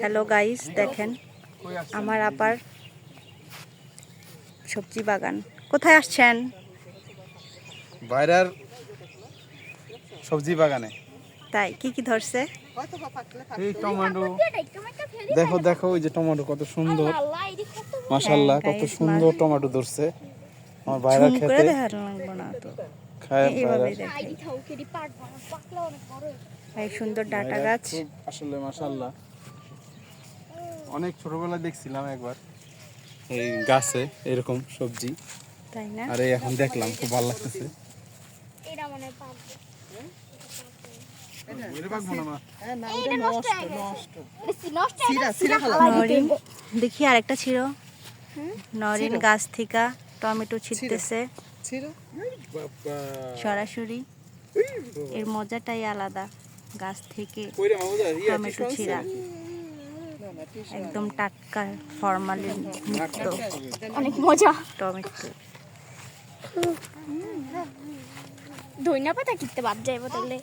Hello guys দেখেন আমার আপার সবজি বাগান। কোথায় আসছেন? বাইরের সবজি বাগানে। তাই কি কি ধরছে? এই টমেটো। দেখো দেখো ওই যে টমেটো কত সুন্দর। মাশাল্লাহ হ্যাঁ, কত সুন্দর টমেটো ধরছে। আমার বাইরের খেতে। খায় সুন্দর ডাটা গাছ। আসলে মাশাল্লাহ অনেক ছোটবেলায় দেখছিলাম একবার। এই গাছে এরকম সবজি। তাই না? আর এই এখন দেখলাম খুব ভালো লাগতেছে। এটা পাকবো না মা। নরিন দেখি আরেকটা ছিল। নরিন গাছ থেকে টমেটো ছিটতেছে। সরাসরি। এর মজাটাই আলাদা গাছ থেকে টমেটো ছিঁড়া একদম টাটকা ফরমালিন মুক্ত। অনেক মজা। টমেটো ধনিয়া পাতা কিনতে বাদ যাইব তাহলে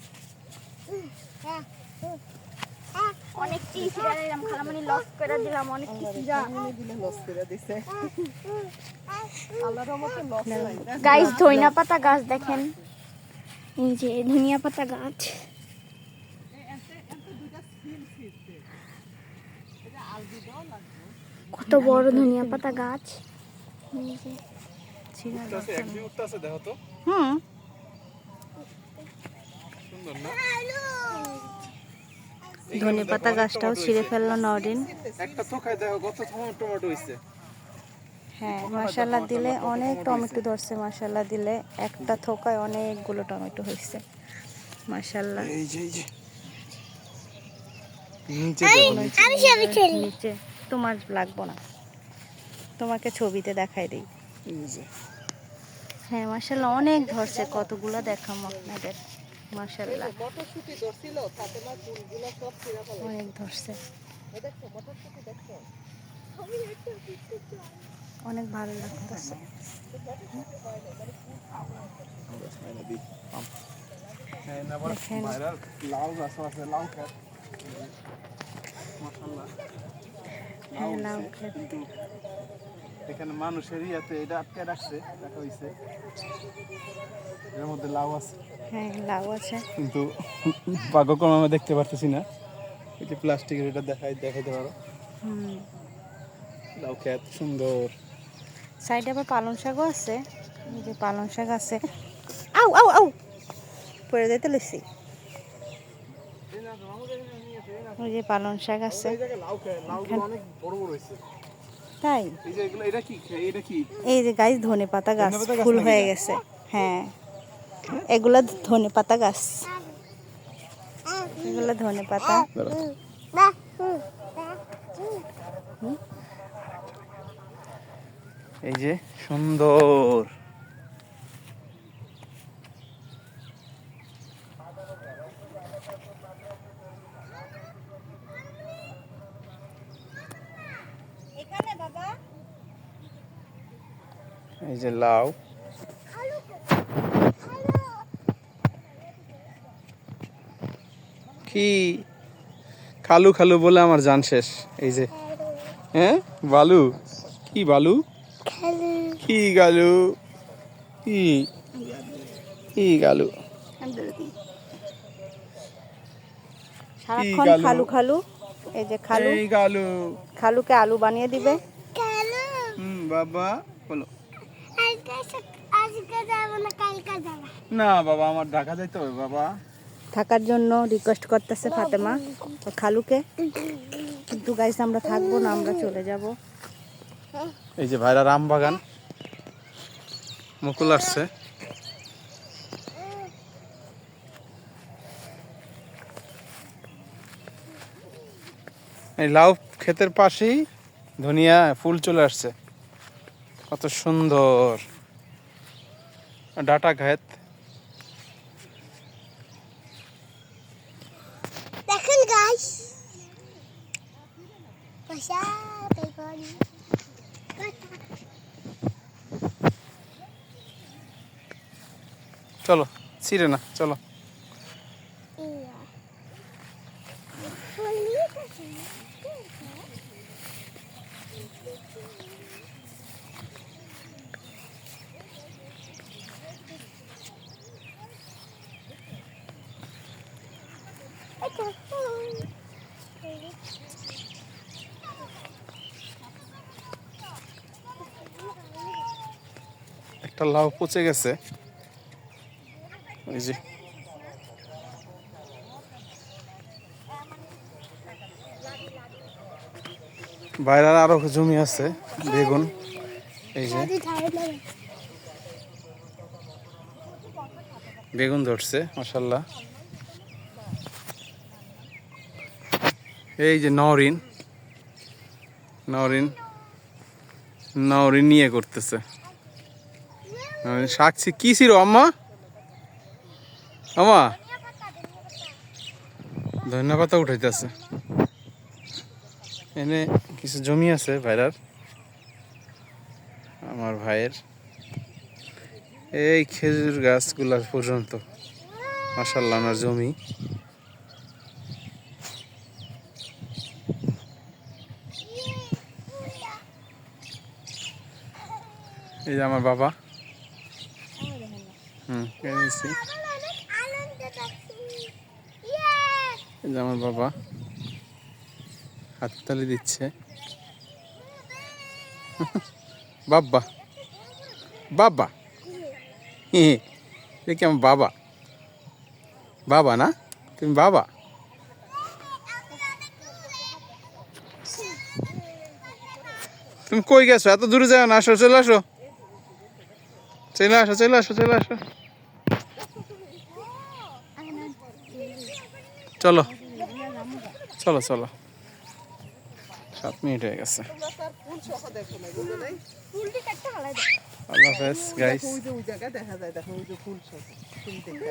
অনেক কিছু দিলাম খালামনি লস করে দিলাম অনেক কিছু যা গাইস ধনিয়া পাতা গাছ দেখেন। এই যে ধনিয়া পাতা গাছ। কত বড় ধনিয়া পাতা গাছ। হুম। ধনে পাতা গাছটাও ছিঁড়ে ফেলল নরিন। একটা থোকায় দেখো কত টমেটো টমেটো হইছে হ্যাঁ মশলা দিলে অনেক টমেটো ধরছে মশলা দিলে একটা থোকায় অনেকগুলো টমেটো হয়েছে। নিচে। নিচে। তোমার লাগবো না তোমাকে ছবিতে দেখাই দিই যে। হ্যাঁ মাশাল্লাহ অনেক ধরছে কতগুলো দেখাম আপনাদের মাশাল্লাহ অনেক ধরছে অনেক ভালো লাগতেছে লাউ গাছও আছে, লাউ ক্ষেত। মাশাআল্লাহ। হ্যাঁ লাউ ক্ষেত। এখানে মানুষের ইয়াতে এটা আটকে রাখছে রাখা হয়েছে। এর মধ্যে লাউ আছে। হ্যাঁ লাউ আছে। কিন্তু ভাগ্যক্রমে আমরা দেখতে পারতেছি না। এই যে প্লাস্টিকের এটা দেখাই দেখাইতে পারো? হুম। লাউ ক্ষেত সুন্দর। সাইডে আবার পালং শাকও আছে। এই যে পালং শাক আছে। আউ আউ আউ! পড়ে যেতে লইছি। ওই যে পালং শাক আছে। তাই? এই যে গাছ ধনে পাতা গাছ ফুল হয়ে গেছে। হ্যাঁ। এগুলা ধনে পাতা গাছ। এগুলো ধনে পাতা। এই যে সুন্দর। এই যে লাউ। কি? খালু খালু বলে আমার জান শেষ। এই যে। হ্যাঁ? বালু? কি বালু? কি গালু? কি? কি গালু? সারাক্ষণ? খালু খালু। এই যে খালু। খালুকে আলু বানিয়ে দিবে। হুম বাবা বলো। না বাবা আমার ঢাকা যাইতে হবে বাবা। থাকার জন্য রিকোয়েস্ট করতেছে ফাতেমা। খালুকে। কিন্তু গাইস আমরা থাকব না আমরা চলে যাব। এই যে ভাইরা রাম বাগান মুকুল আসছে। এই লাউ ক্ষেতের পাশেই ধনিয়া ফুল চলে আসছে। কত সুন্দর। ডাটা ক্ষেত দেখেন গাইস পয়সা পেগন চলো ছিড়ে না চলো। একটা লাউ পচে গেছে। ওই যে। বাইরে আরও জমি আছে, বেগুন, এই যে। বেগুন ধরছে মাসাল্লাহ এই যে নরিন। নরিন। নরিন নিয়ে করতেছে। ছি- কি ছিল আম্মা? ধন্যবাদ পাতা উঠাইতেছে। এনে কিছু জমি আছে ভাইরার। আমার ভাইয়ের। এই খেজুর গাছগুলার পর্যন্ত। মাসাল্লাহ আমার জমি। এই যে আমার বাবা। হুম এই যে আমার বাবা। হাততালি দিচ্ছে। বাবা। বাবা। হে। এ কি আমার বাবা? বাবা না? তুমি বাবা? তুমি কই গেছো? এত দূরে যাও না, আসো, চলে আসো। চলে আসো চলে আসো চলে আসো। চলো চলো চলো। সাত মিনিট হয়ে গেছে। আল্লাহ হাফেজ গাইস ওই যে দেখা যায় দেখো ওই যে ফুল